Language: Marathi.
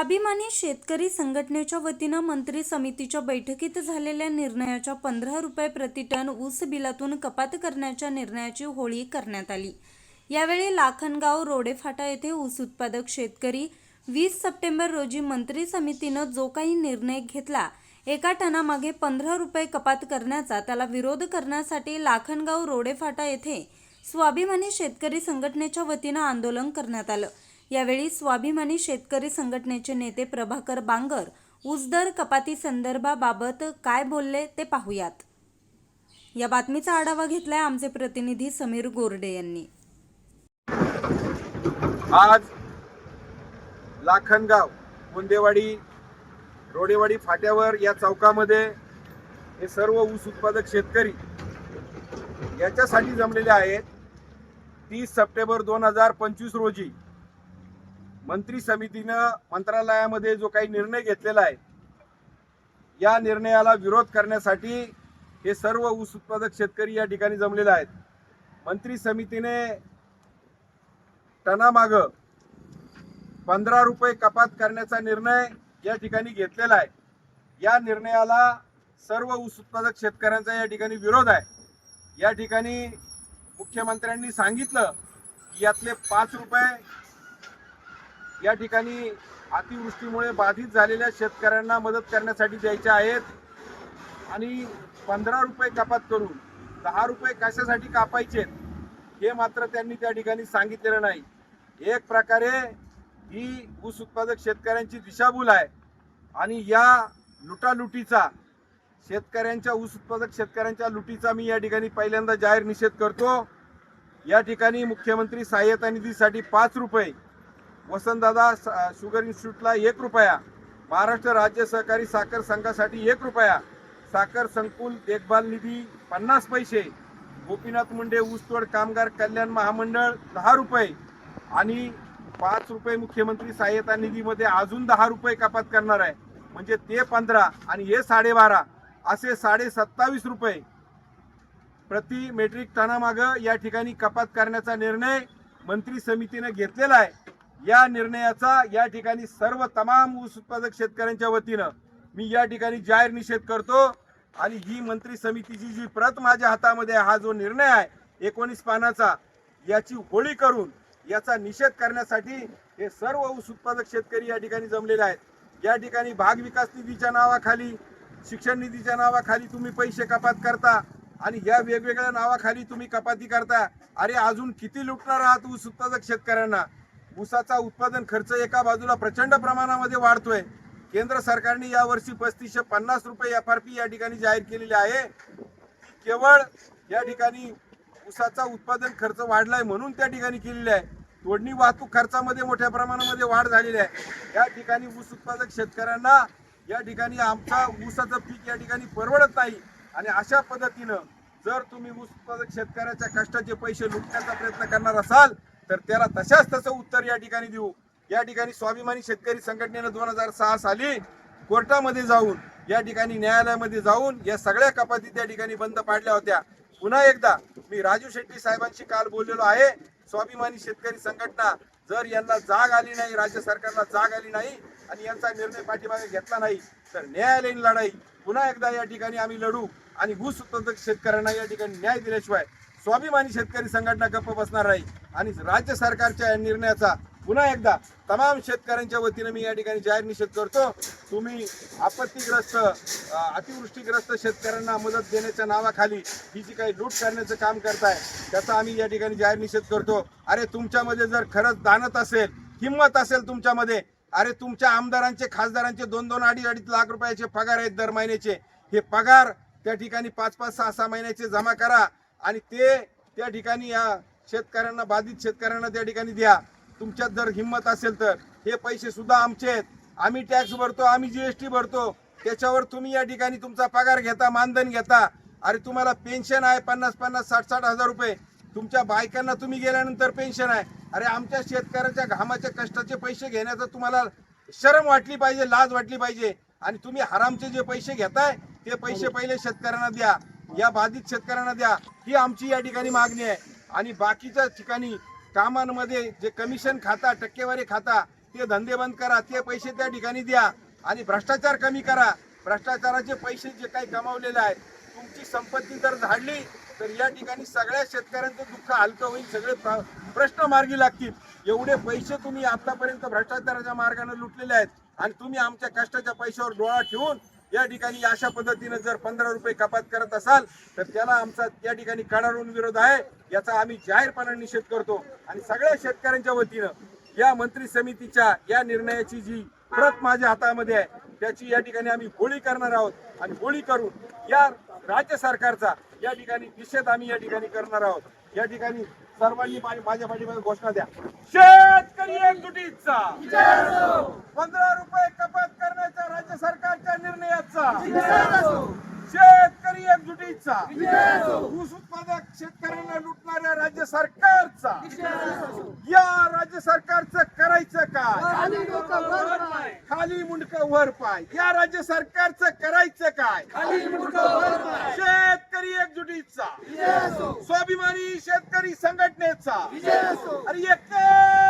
स्वाभिमानी शेतकरी संघटनेच्या वतीनं मंत्री समितीच्या बैठकीत झालेल्या निर्णयाच्या पंधरा रुपये प्रतिटन ऊस बिलातून कपात करण्याच्या निर्णयाची होळी करण्यात आली. यावेळी लाखनगाव रोडेफाटा येथे ऊस उत्पादक शेतकरी वीस सप्टेंबर रोजी मंत्री समितीनं जो काही निर्णय घेतला एका टनामागे पंधरा रुपये कपात करण्याचा त्याला विरोध करण्यासाठी लाखनगाव रोडेफाटा येथे स्वाभिमानी शेतकरी संघटनेच्या वतीनं आंदोलन करण्यात आलं. यावेळी स्वाभिमानी शेतकरी संघटनेचे नेते प्रभाकर बांगर ऊसदर कपाती संदर्भाबाबत काय बोलले ते पाहूयात. या बातमीचा आढावा घेतलाय आमचे प्रतिनिधी समीर गोरडे यांनी. आज लाखनगाव मुंदेवाडी रोडेवाडी फाट्यावर या चौकामध्ये हे सर्व ऊस उत्पादक शेतकरी याच्यासाठी जमलेले आहेत. तीस सप्टेंबर दोन हजार पंचवीस रोजी मंत्री समितीनं मंत्रालयामध्ये जो काही निर्णय घेतलेला आहे या निर्णयाला विरोध करण्यासाठी हे सर्व ऊस उत्पादक शेतकरी या ठिकाणी जमलेले आहेत. मंत्री समितीने टनामाग पंधरा रुपये कपात करण्याचा निर्णय या ठिकाणी घेतलेला आहे. या निर्णयाला सर्व ऊस उत्पादक शेतकऱ्यांचा या ठिकाणी विरोध आहे. या ठिकाणी मुख्यमंत्र्यांनी सांगितलं की यातले पाच रुपये या ठिकाणी अतिवृष्टीमुळे बाधित झालेल्या शेतकऱ्यांना मदत करण्यासाठी द्यायच्या आहेत. आणि पंधरा रुपये कपात करून दहा रुपये कशासाठी कापायचे हे मात्र त्यांनी त्या ठिकाणी सांगितलेलं नाही. एक प्रकारे ही ऊस उत्पादक शेतकऱ्यांची दिशाभूल आहे आणि या लुटालुटीचा शेतकऱ्यांच्या ऊस उत्पादक शेतकऱ्यांच्या लुटीचा मी या ठिकाणी पहिल्यांदा जाहीर निषेध करतो. या ठिकाणी मुख्यमंत्री सहाय्यता निधीसाठी पाच रुपये वसंतदादा शुगर इन्स्टिट्यूटला एक रुपया महाराष्ट्र राज्य सहकारी साखर संघासाठी एक रुपया साखर संकुल देखभाल निधी पन्नास पैसे गोपीनाथ मुंडे ऊसतोड कामगार कल्याण महामंडळ दहा रुपये आणि पाच रुपये मुख्यमंत्री सहाय्यता निधीमध्ये अजून दहा रुपये कपात करणार आहे. म्हणजे ते पंधरा आणि हे साडेबारा असे साडे सत्तावीस रुपये प्रति मेट्रिक टनामागं या ठिकाणी कपात करण्याचा निर्णय मंत्री समितीने घेतलेला आहे. या निर्णयाचा या ठिकाणी सर्व तमाम ऊस उत्पादक शेतकऱ्यांच्या वतीनं मी या ठिकाणी जाहीर निषेध करतो. आणि ही मंत्री समितीची जी प्रत माझ्या हातामध्ये हा जो निर्णय आहे एकोणीस पानाचा याची होळी करून याचा निषेध करण्यासाठी हे सर्व ऊस उत्पादक शेतकरी या ठिकाणी जमलेले आहेत. या ठिकाणी भाग विकास निधीच्या नावाखाली शिक्षण निधीच्या नावाखाली तुम्ही पैसे कपात करता आणि या वेगवेगळ्या नावाखाली तुम्ही कपाती करता. अरे अजून किती लुटणार आहात ऊस उत्पादक शेतकऱ्यांना? ऊसाचा उत्पादन खर्च एका बाजूला प्रचंड प्रमाणामध्ये वाढतोय. केंद्र सरकारने यावर्षी पस्तीसशे पन्नास रुपये एफ आर पी या ठिकाणी जाहीर केलेली आहे. केवळ या ठिकाणी ऊसाचा उत्पादन खर्च वाढलाय म्हणून त्या ठिकाणी केलेली आहे. तोडणी वाहतूक खर्चामध्ये मोठ्या प्रमाणामध्ये वाढ झालेली आहे. या ठिकाणी ऊस उत्पादक शेतकऱ्यांना या ठिकाणी आमचा ऊसाचं पीक या ठिकाणी परवडत नाही. आणि अशा पद्धतीनं जर तुम्ही ऊस उत्पादक शेतकऱ्याच्या कष्टाचे पैसे लुटण्याचा प्रयत्न करणार असाल तर त्याला तशाच तसं उत्तर या ठिकाणी देऊ. या ठिकाणी स्वाभिमानी शेतकरी संघटनेनं दोन हजार सहा साली कोर्टामध्ये जाऊन या ठिकाणी न्यायालयामध्ये जाऊन या सगळ्या कपाती त्या ठिकाणी बंद पाडल्या होत्या. पुन्हा एकदा मी राजू शेट्टी साहेबांशी काल बोललेलो आहे. स्वाभिमानी शेतकरी संघटना जर यांना जाग आली नाही राज्य सरकारला जाग आली नाही आणि यांचा निर्णय पाठीमागे घेतला नाही तर न्यायालयीन लढाई. पुन्हा एकदा या ठिकाणी आम्ही लढू आणि ऊस उत्पादक शेतकऱ्यांना या ठिकाणी न्याय दिल्याशिवाय स्वाभिमानी शेतकरी संघटना गप्प बसणार नाही आणि राज्य सरकारच्या या निर्णयाचा पुन्हा एकदा तमाम शेतकऱ्यांच्या वतीनं मी या ठिकाणी जाहीर निषेध करतो. तुम्ही आपत्तीग्रस्त अतिवृष्टीग्रस्त शेतकऱ्यांना मदत देण्याच्या नावाखाली ही जी काही लूट करण्याचं काम करताय त्याचा आम्ही या ठिकाणी जाहीर निषेध करतो. अरे तुमच्यामध्ये जर खरंच दानत असेल हिंमत असेल तुमच्यामध्ये अरे तुमच्या आमदारांचे खासदारांचे दोन दोन अडीच अडीच लाख रुपयाचे पगार आहेत दर महिन्याचे. हे पगार त्या ठिकाणी पाच पाच सहा सहा महिन्याचे जमा करा. आणि ते त्या ठिकाणी या शेतकऱ्यांना बाधित शेतकऱ्यांना त्या ठिकाणी द्या. तुमच्यात जर हिंमत असेल तर. हे पैसे सुद्धा आमचे आहेत. आम्ही टॅक्स भरतो आम्ही जीएसटी भरतो. त्याच्यावर तुम्ही या ठिकाणी तुमचा पगार घेता मानधन घेता. अरे तुम्हाला पेन्शन आहे पन्नास पन्नास साठ साठ हजार रुपये. तुमच्या बायकांना तुम्ही गेल्यानंतर पेन्शन आहे. अरे आमच्या शेतकऱ्याच्या घामाच्या कष्टाचे पैसे घेण्याचं तुम्हाला शरम वाटली पाहिजे लाज वाटली पाहिजे. आणि तुम्ही हरामचे जे पैसे घेताय ते पैसे पहिले शेतकऱ्यांना द्या. या बाधित शेतकऱ्यांना द्या. ही आमची या ठिकाणी मागणी आहे. आणि बाकीच्या ठिकाणी कामांमध्ये जे कमिशन खाता टक्केवारी खाता ते धंदे बंद करा ते पैसे त्या ठिकाणी द्या. आणि भ्रष्टाचार कमी करा. भ्रष्टाचाराचे पैसे जे काही कमावलेले आहेत तुमची संपत्ती जर झाडली तर या ठिकाणी सगळ्या शेतकऱ्यांचं दुःख हलकं होईल. सगळे प्र- प्रश्न मार्गी लागतील. एवढे पैसे तुम्ही आतापर्यंत भ्रष्टाचाराच्या मार्गाने लुटलेले आहेत. आणि तुम्ही आमच्या कष्टाच्या पैशावर डोळा ठेवून या ठिकाणी अशा पद्धतीनं जर पंधरा रुपये कपात करत असाल तर त्याला आमचा या ठिकाणी कडाडून विरोध आहे याचा आम्ही जाहीरपणे निषेध करतो. आणि सगळ्या शेतकऱ्यांच्या वतीनं या मंत्री समितीच्या या निर्णयाची जी प्रत माझ्या हातामध्ये आहे त्याची या ठिकाणी आम्ही होळी करणार आहोत. आणि होळी करून या राज्य सरकारचा या ठिकाणी निषेध आम्ही या ठिकाणी करणार आहोत. या ठिकाणी सर्वांनी माझ्या पाठीमध्ये घोषणा द्या. शेतकरी एकजुटीचा. पंधरा रुपये कपात राज्य सरकारच्या निर्णयाचा. शेतकरी एकजुटीचा. ऊस उत्पादक शेतकऱ्यांना लुटणाऱ्या राज्य सरकारचा. या राज्य सरकारचं करायचं काय? खाली मुंडक वर पाय. या राज्य सरकारचं करायचं काय? शेतकरी एकजुटीचा. स्वाभिमानी शेतकरी संघटनेचा. आणि एकच